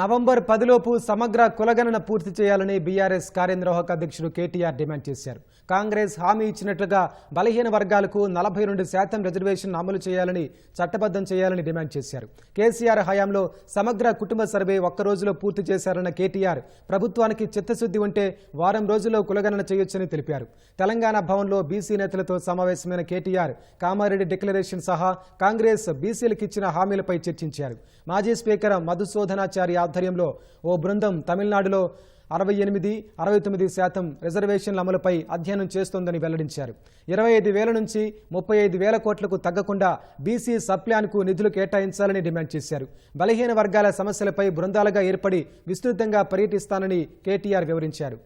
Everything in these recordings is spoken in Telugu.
నవంబర్ పదిలోపు సమగ్ర కులగణన పూర్తి చేయాలని బీఆర్ఎస్ కార్యనిర్వాహక అధ్యక్షుడు కేటీఆర్ డిమాండ్ చేశారు. కాంగ్రెస్ హామీ ఇచ్చినట్లుగా బలహీన వర్గాలకు నలభై రెండు శాతం రిజర్వేషన్ అమలు చేయాలని చట్టబద్ధం చేయాలని డిమాండ్ చేశారు. కేసీఆర్ హయాంలో సమగ్ర కుటుంబ సర్వే ఒక్క రోజులో పూర్తి చేశారన్న కేటీఆర్ ప్రభుత్వానికి చిత్తశుద్ధి ఉంటే వారం రోజుల్లో కులగణన చేయొచ్చని తెలిపారు. తెలంగాణ భవన్లో బీసీ నేతలతో సమావేశమైన కేటీఆర్ కామారెడ్డి డిక్లరేషన్ సహా కాంగ్రెస్ బీసీలకు ఇచ్చిన హామీలపై చర్చించారు. మాజీ స్పీకర్ మధుసూదనాచారి ఆధ్వర్యంలో ఓ బృందం తమిళనాడులో అరవై ఎనిమిది అరవై తొమ్మిది శాతం రిజర్వేషన్ల అమలుపై అధ్యయనం చేస్తోందని వెల్లడించారు. ఇరవై ఐదు వేల నుంచి ముప్పై ఐదు వేల కోట్లకు తగ్గకుండా బీసీ సప్లాన్కు నిధులు కేటాయించాలని డిమాండ్ చేశారు. బలహీన వర్గాల సమస్యలపై బృందాలుగా ఏర్పడి విస్తృతంగా పర్యటిస్తానని కేటీఆర్ వివరించారు.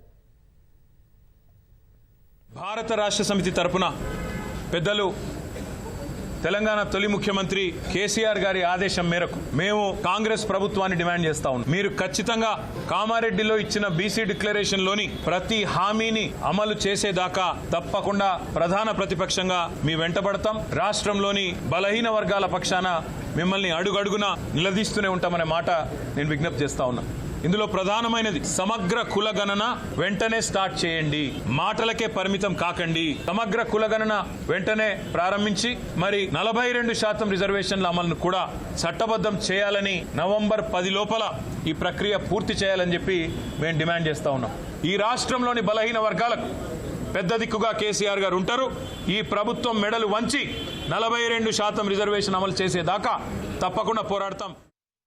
భారత రాష్ట్ర సమితి తరపున పెద్దలు తెలంగాణ తొలి ముఖ్యమంత్రి కేసీఆర్ గారి ఆదేశం మేరకు మేము కాంగ్రెస్ ప్రభుత్వాన్ని డిమాండ్ చేస్తా ఉన్నాం. మీరు ఖచ్చితంగా కామారెడ్డిలో ఇచ్చిన బీసీ డిక్లరేషన్లోని ప్రతి హామీని అమలు చేసేదాకా తప్పకుండా ప్రధాన ప్రతిపక్షంగా మీ వెంటబడతాం. రాష్ట్రంలోని బలహీన వర్గాల పక్షాన మిమ్మల్ని అడుగడుగునా నిలదీస్తూనే ఉంటామనే మాట నేను విజ్ఞప్తి చేస్తా ఉన్నా. ఇందులో ప్రధానమైనది సమగ్ర కులగణన వెంటనే స్టార్ట్ చేయండి. మాటలకే పరిమితం కాకండి. సమగ్ర కులగణన వెంటనే ప్రారంభించి మరి నలభై రెండు శాతం రిజర్వేషన్ల అమలును కూడా చట్టబద్ధం చేయాలని నవంబర్ పది లోపల ఈ ప్రక్రియ పూర్తి చేయాలని చెప్పి మేము డిమాండ్ చేస్తా ఉన్నాం. ఈ రాష్ట్రంలోని బలహీన వర్గాలకు పెద్ద దిక్కుగా కేసీఆర్ గారు ఉంటారు. ఈ ప్రభుత్వం మెడలు వంచి నలభై రెండు శాతం రిజర్వేషన్ అమలు చేసేదాకా తప్పకుండా పోరాడతాం.